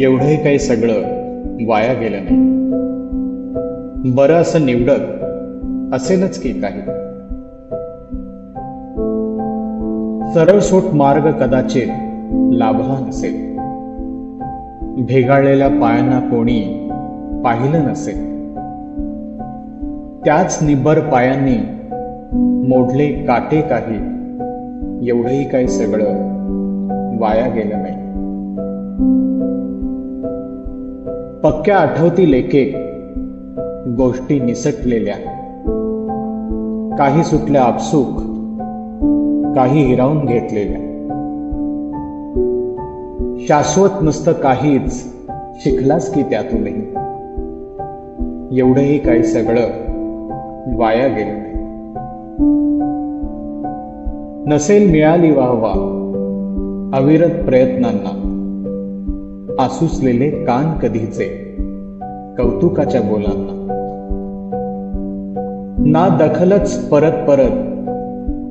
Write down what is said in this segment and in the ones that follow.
एवढंही काही सगळं वाया गेलं नाही. बरं असं निवडक असेलच की काही. सरळसोट मार्ग कदाचित लाभला नसेल. भेगाळलेल्या पायांना कोणी पाहिलं नसेल. त्याच निबर पायांनी मोडले काटे काही एवढंही काही सगळं वाया गेलं नाही. पक्क्या आठवतील एक एक गोष्टी निसटलेल्या. काही सुटल्या आपसूक काही हिरावून घेतलेल्या. शाश्वत नसतं काहीच शिकलास की त्यातूनही एवढंही काही सगळं वाया गेलं नाही. नसेल मिळाली वाहवा अविरत प्रयत्नांना. आसुसलेले कान कधीचे. कौतुकाच्या बोलांना. ना दखलच परत परत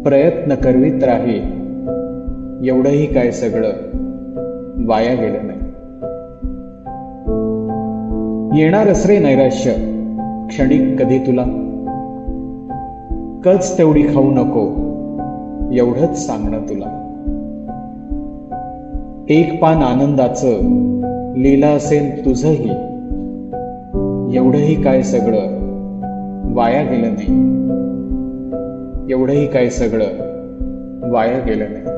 प्रयत्न करवीत राही. एवढंही काय सगळं वाया गेलं नाही. येणारच रे नैराश्य क्षणिक कधी तुला? कच तेवढी खाऊ नको एवढंच सांगणं तुला. एक पान आनंदाचं लीला असेल तुझंही. एवढंही काय सगळं वाया गेलं नाही. एवढंही काय सगळं वाया गेलं नाही.